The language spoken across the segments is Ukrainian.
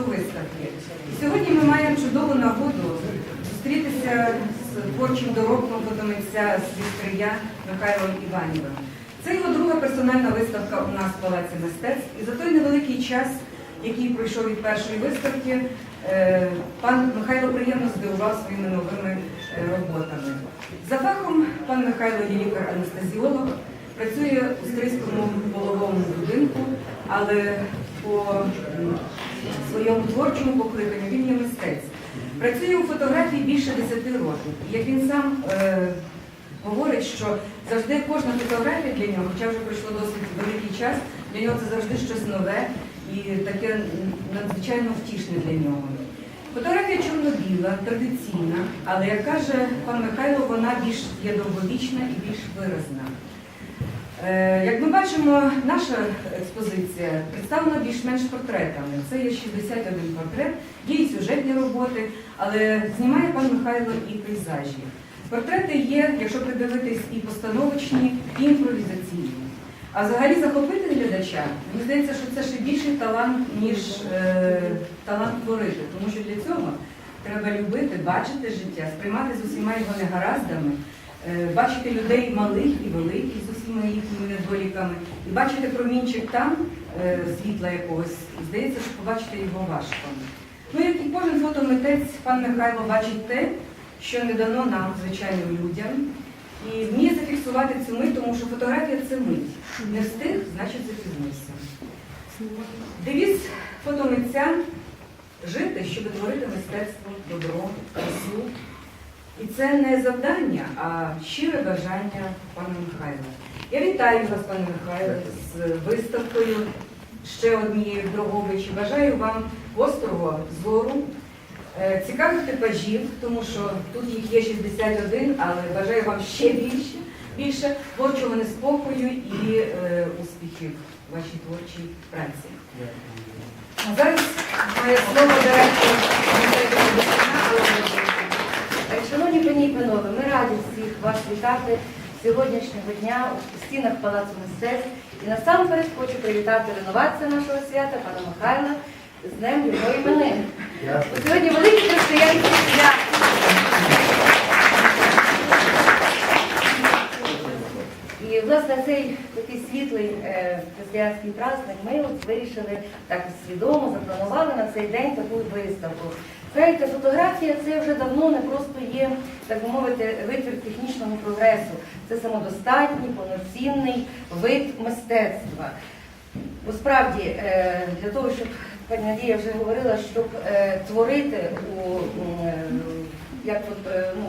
виставки. Сьогодні ми маємо чудову нагоду зустрітися з творчим доробком фотомитця з Вістрия Михайлом Іванівим. Це його друга персональна виставка у нас в Палаці мистецтв. І за той невеликий час, який пройшов від першої виставки, е, пан Михайло приємно здивував своїми новими е, роботами. За фахом пан Михайло є лікар-анестезіолог, працює у Стрийському половому будинку, але по своєму творчому покликанню він є мистець. Працює у фотографії більше 10 років. Як він сам е, говорить, що завжди кожна фотографія для нього, хоча вже пройшло досить великий час, для нього це завжди щось нове і таке надзвичайно втішне для нього. Фотографія чорно-біла, традиційна, але як каже пан Михайло, вона більш є довговічна і більш виразна. Е, Як ми бачимо, наша експозиція представлена більш-менш портретами. Це є 61 портрет, є і сюжетні роботи, але знімає пан Михайло і пейзажі. Портрети є, якщо придивитись, і постановочні, і імпровізаційні. А взагалі захопити глядача, мені здається, що це ще більший талант, ніж е, талант творити. Тому що для цього треба любити, бачити життя, сприймати з усіма його негараздами, бачити людей малих і великих з усіма їхніми недоліками, і бачити промінчик там, е, світла якогось, здається, що побачити його важко. Ну, як і кожен фотомитець, пан Михайло бачить те, що не дано нам, звичайним людям, і вміє зафіксувати цю мить, тому що фотографія це мить. Не встиг, значить запізнився. Девіз фотомитця жити, щоб творити мистецтво, добро, красу. І це не завдання, а щире бажання пана Михайла. Я вітаю вас, пане Михайло, з виставкою ще однією в Бажаю вам гострого зору, е, цікавих типажів, тому що тут їх є 61, але бажаю вам ще більше, більше творчого неспокою і е, успіхів в вашій творчій праці. А зараз має слово директор музею Богдана Олега. Е, Шановні пані і панове, ми раді всіх вас вітати сьогоднішнього дня у стінах Палацу мистецтв. І насамперед хочу привітати реновацію нашого свята, пана Михайла, з Днем його іменин. Бо Сьогодні велике християнське свято. І, власне, цей такий світлий е, християнський праздник ми от вирішили так свідомо, запланували на цей день таку виставку. Знаєте, фотографія це вже давно не просто є, так би мовити, витвір технічного прогресу. Це самодостатній, повноцінний вид мистецтва. Бо справді, е, для того, щоб пані Надія вже говорила, щоб е, творити у е, як ну,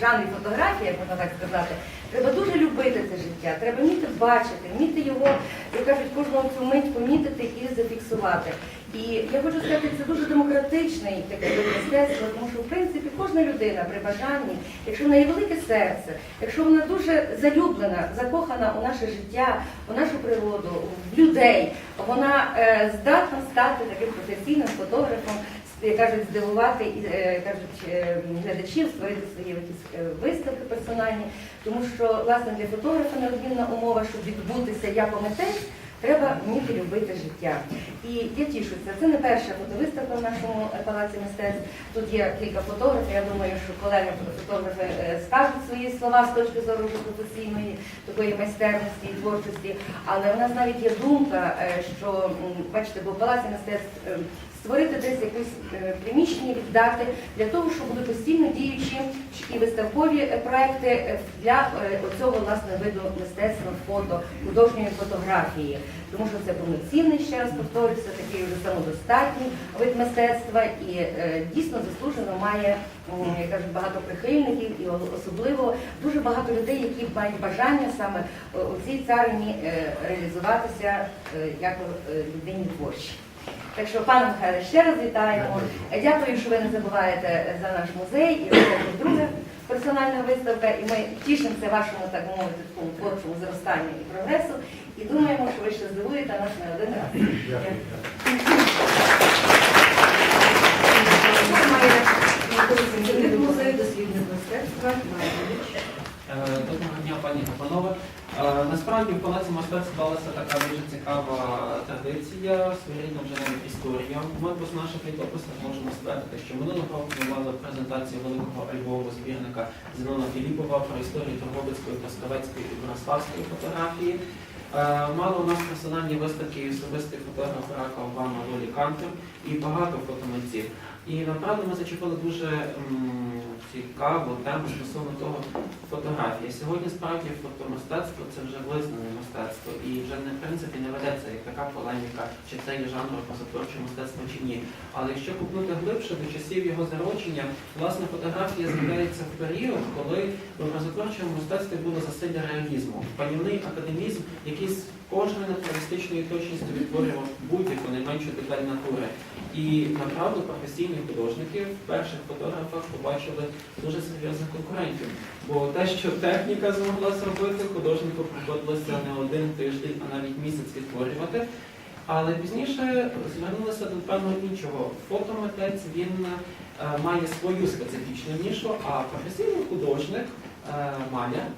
жанрі фотографії, як можна так сказати, треба дуже любити це життя, треба вміти бачити, вміти його, як кажуть, кожного цю мить помітити і зафіксувати. І я хочу сказати, це дуже демократичний такий вид мистецтва, тому що в принципі кожна людина при бажанні, якщо в неї велике серце, якщо вона дуже залюблена, закохана у наше життя, у нашу природу, в людей, вона е, здатна стати таким професійним фотографом, як кажуть, здивувати і е, кажуть е, глядачів, створити свої якісь е, виставки персональні, тому що власне для фотографа неодмінна умова, щоб відбутися як митець, треба вміти любити життя. І я тішуся, це не перша фотовиставка в нашому е, палаці мистецтв. Тут є кілька фотографів. Я думаю, що колеги фотографи е, скажуть свої слова з точки зору професійної такої майстерності і творчості. Але в нас навіть є думка, е, що бачите, бо в палаці мистецтв створити десь якесь приміщення, віддати для того, щоб були постійно діючі і виставкові проекти для оцього власне виду мистецтва фото, художньої фотографії. Тому що це повноцінний, ще раз повторюся, такий вже самодостатній вид мистецтва і е, дійсно заслужено має кажуть, багато прихильників і особливо дуже багато людей, які мають бажання саме е, у цій царині е, реалізуватися як людині творчій. Так що, пане Михайле, ще раз вітаємо. Дякую, що ви не забуваєте за наш музей. І це друга персональна виставка. І ми тішимося вашому, так мовити, такому творчому зростанню і прогресу. І думаємо, що ви ще здивуєте нас не один раз. Е, Доброго дня, пані та панове. Е, Насправді в палаці мистецтв сталася така дуже цікава традиція, своєрідна вже навіть історія. Ми по наших літописах можемо ствердити, що минулого року ми мали презентацію великого альбому збірника Зенона Філіпова про історію Торговицької, Трускавецької і Бориславської фотографії. Е, Мали у нас персональні виставки і особистий фотограф Рака Обама Лолі Кантер і багато фотомитців. І направду ми зачепили дуже цікаву тему стосовно того фотографії. Сьогодні справді фотомистецтво це вже визнане мистецтво, і вже не в принципі не ведеться як така полеміка, чи це є жанр позатворче мистецтво чи ні. Але якщо купнути глибше до часів його зародження, власне фотографія з'являється в період, коли в образотворчому мистецтві було засилля реалізму, панівний академізм, який з кожною натуралістичною точністю відтворював будь-яку найменшу деталь натури. І направду професійні художники в перших фотографах побачили дуже серйозних конкурентів. Бо те, що техніка змогла зробити, художнику приходилося не один тиждень, а навіть місяць відтворювати. Але пізніше звернулися до певного іншого. Фотомитець він е, має свою специфічну нішу, а професійний художник, е, маляр,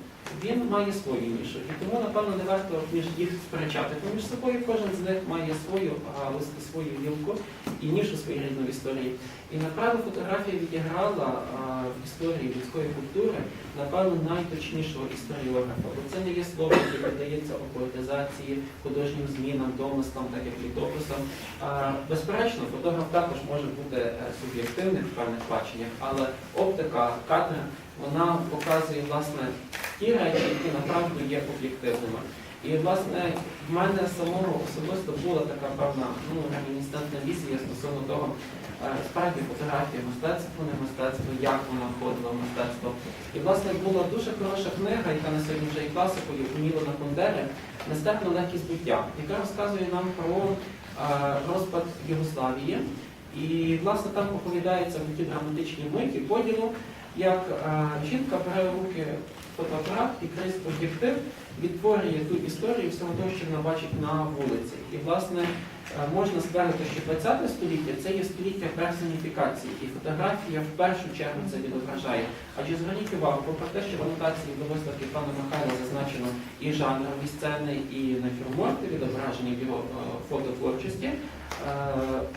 він має свою нішу. І тому, напевно, не варто між їх сперечати поміж собою. Кожен з них має свою галузь свою гілку і нішу своєрідну в історії. І направду фотографія відіграла а, в історії людської культури, напевно, найточнішого історіографа. Бо це не є слово, яке піддається ополітизації, художнім змінам, домислам, так як літописам. А, Безперечно, фотограф також може бути е, суб'єктивним в певних баченнях, але оптика, кадр, вона показує власне ті речі, які направду є об'єктивними. І власне в мене самого особисто була така певна ну, реміністентна візія стосовно того, е, справді фотографія мистецтво, не мистецтво, як вона входила в мистецтво. І власне була дуже хороша книга, яка на сьогодні вже є класикою Мілана Кундери Нестерпна легкість буття, яка розказує нам про е, розпад Югославії. І власне там оповідається в ті драматичні миті поділу, як е, жінка бере руки фотоапарат і крізь об'єктив відтворює ту історію всього того, що вона бачить на вулиці. І власне е, можна ствердити, що 20 століття це є століття персоніфікації, і фотографія в першу чергу це відображає. Адже зверніть увагу, попри те, що в анотації до виставки пана Михайла зазначено і жанрові сцени, і натюрморти відображені в його е, фототворчості. е,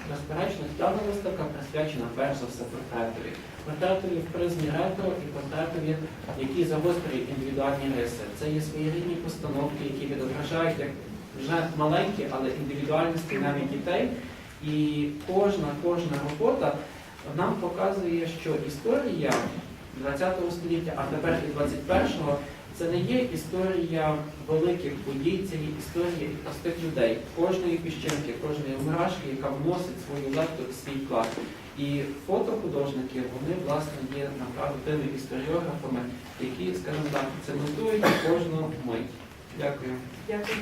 Безперечно, дана виставка присвячена перш за все портретові. Портретові в призмі ретро і портретові, які загострюють індивідуальні риси. Це є своєрідні постановки, які відображають як вже маленькі, але індивідуальності навіть дітей. І кожна, кожна робота нам показує, що історія ХХ століття, а тепер і 21-го, це не є історія великих подій, це є історія простих людей, кожної піщинки, кожної мурашки, яка вносить свою лепту і свій клад. І фотохудожники, вони власне є направду тими історіографами, які, скажімо так, цементують кожну мить. Дякую. Дякую.